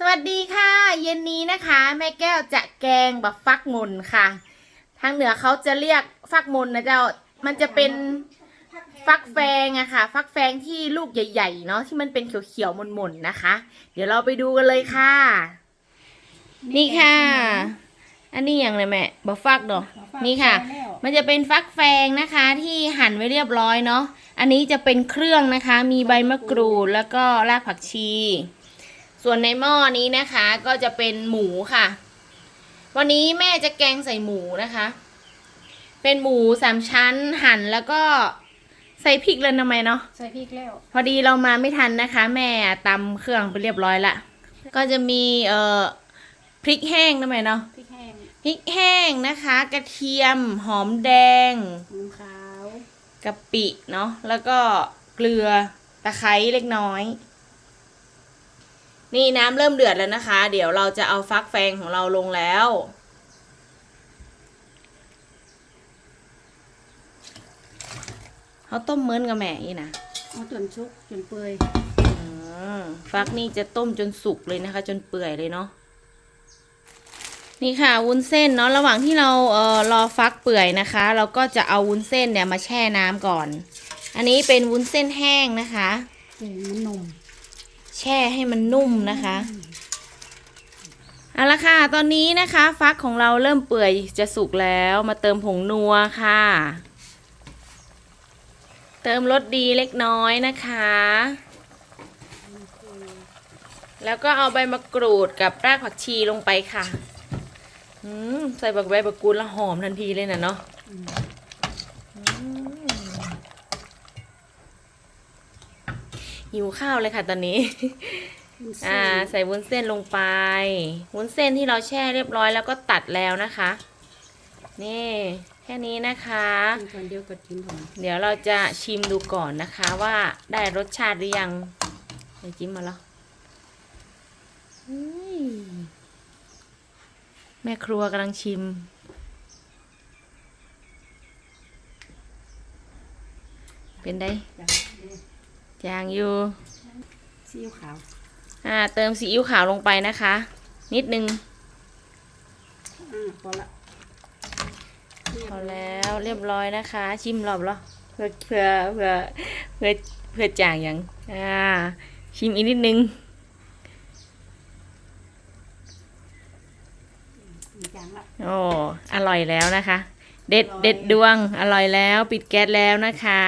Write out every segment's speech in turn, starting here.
สวัสดีค่ะ เย็นนี้นะคะ แม่แก้วจะแกงแบบฟักมนค่ะ ทางเหนือเขาจะเรียกฟักมนนะเจ้า มันจะเป็นฟักแฟงอะค่ะ ฟักแฟงที่ลูกใหญ่ๆเนาะที่มันเป็นเขียวๆมนๆนะคะ เดี๋ยวเราไปดูกันเลยค่ะ นี่ค่ะ อันนี้อย่างไรแม่บะฟักเนาะนี่ค่ะ มันจะเป็นฟักแฟงนะคะ ที่หั่นไว้เรียบร้อยเนาะอันนี้จะเป็นเครื่องนะคะ มีใบมะกรูดแล้วก็รากผักชี ส่วนในหม้อนี้นะคะก็จะเป็นหมูค่ะ วันนี้แม่จะแกงใส่หมูนะคะ เป็นหมูสามชั้นหั่นแล้วก็ใส่พริกเลยทำไมเนาะใส่พริกแล้ว พอดีเรามาไม่ทันนะคะ แม่ตำเครื่องไปเรียบร้อยละก็จะมีเอ่อพริกแห้งทำไมเนาะพริกแห้งพริกแห้งนะคะ กระเทียมหอมแดงน้ำขาวกะปิเนาะแล้วก็เกลือตะไคร้เล็กน้อย นี่น้ำเริ่มเดือดแล้วนะคะ เดี๋ยวเราจะเอาฟักแฟงของเราลงแล้ว เขาต้มเหมือนกับแม่อีนะเอาจนชุกจนเปื่อยอืมฟักนี่จะต้มจนสุกเลยนะคะ จนเปื่อยเลยเนาะนี่ค่ะวุ้นเส้นเนาะระหว่างที่เราเอ่อรอฟักเปื่อยนะคะ เราก็จะเอาวุ้นเส้นเนี่ยมาแช่น้ำก่อน อันนี้เป็นวุ้นเส้นแห้งนะคะเส้นมันนม แช่ให้มันนุ่มนะคะเอาละค่ะ ตอนนี้นะคะ ฟักของเราเริ่มเปื่อยจะสุกแล้วมาเติมผงนัวค่ะ เติมรสดีเล็กน้อยนะคะ แล้วก็เอาใบมะกรูดกับรากผักชีลงไปค่ะใส่บักใบบักกูดแล้วหอมทันทีเลยนะเนาะอืม หิวข้าวเลยค่ะตอนนี้วุ้นเส้นอ่า ใส่วุ้นเส้นลงไป วุ้นเส้นที่เราแช่เรียบร้อยแล้วก็ตัดแล้วนะคะ นี่ แค่นี้นะคะกินก่อนเดียวก็กินก่อนเดี๋ยวเราจะชิมดูก่อนนะคะว่าได้รสชาติหรือยังเดี๋ยวจิ้มมาแล้วอุ้ยแม่ครัวกำลังชิมเป็นได้ จ้ะจางอยู่ซีอิ๊วขาว อ่า เติมซีอิ๊วขาวลงไปนะคะ นิดนึงอ่าพอละพอแล้วเรียบร้อยนะคะ ชิมรอบแล้วเพื่อเพื่อเพื่อเพื่อเพื่อจางยังอ่าชิมอีกนิดนึงมีจางละโอ้อร่อยแล้วนะคะ เด็ดเด็ดดวงอร่อยแล้ว ปิดแก๊สแล้วนะคะ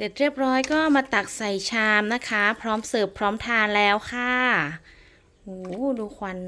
เสร็จเรียบร้อยก็มาตักใส่ชามนะคะ พร้อมเสิร์ฟพร้อมทานแล้วค่ะโอ้ดูควัน